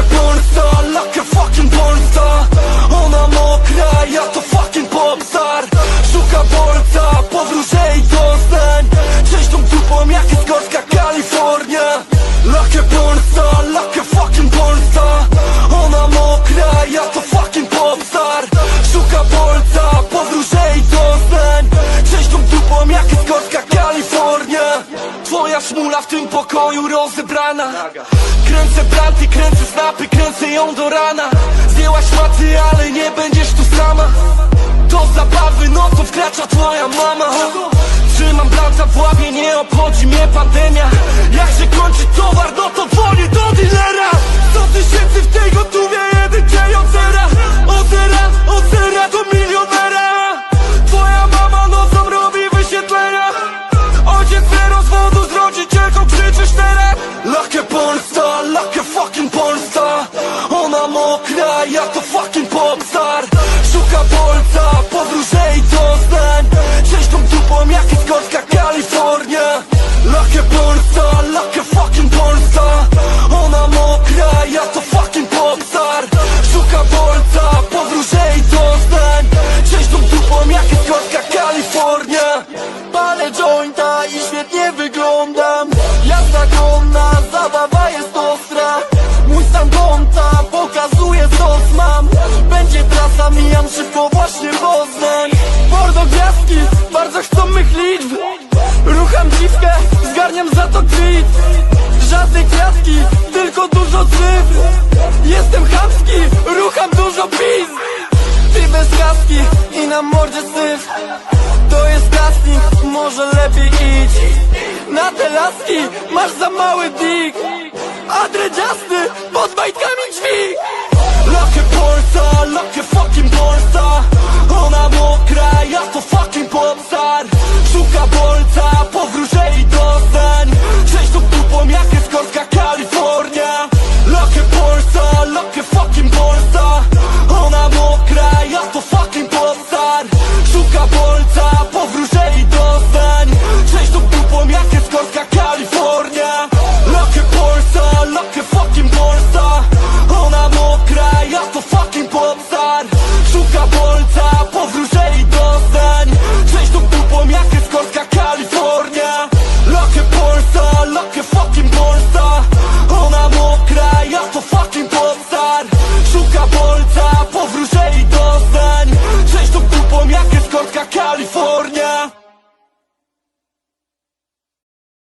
się pornstar Like a fucking pornstar Ona mokra, ja to fucking popstar. Szuka borca, powróżę i doznań Cześć tą dupą jak jest Kalifornia. Like a pornstar pokoju rozebrana. Kręcę planty, kręcę snapy, kręcę ją do rana. Zdjęłaś maty, ale nie będziesz tu sama. Do zabawy nocą wkracza twoja mama Trzymam blanta w łapie, nie obchodzi mnie pandemia. Jak się kończy towar, no to Myślisz teraz Dziwkę, zgarniam za to kwit Żadne kwiatki, tylko dużo cyfr Jestem chamski, rucham dużo pizd. Ty bez kaski i na mordzie syf. To jest casting, może lepiej idź. Na te laski masz za mały dick A dredziasty pod majtkami drzwi Lakie Polsa, lakie fucking Polsa. Ona mokra, ja to fucking popstar Szuka bolca, powróżę i doznań Cześć tą dupą jak jest Korska, Kalifornia. Lakie Polsa, lakie fucking Polsa